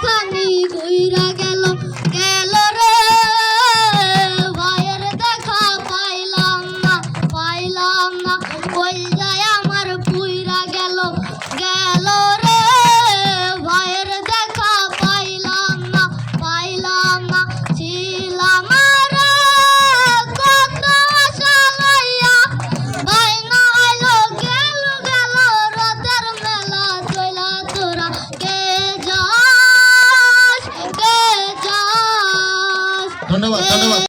খানি কইরা গেল গেল রে। ভাইয়ের দেখা পাইলাম না পাইলাম না। ধন্যবাদ ধন্যবাদ।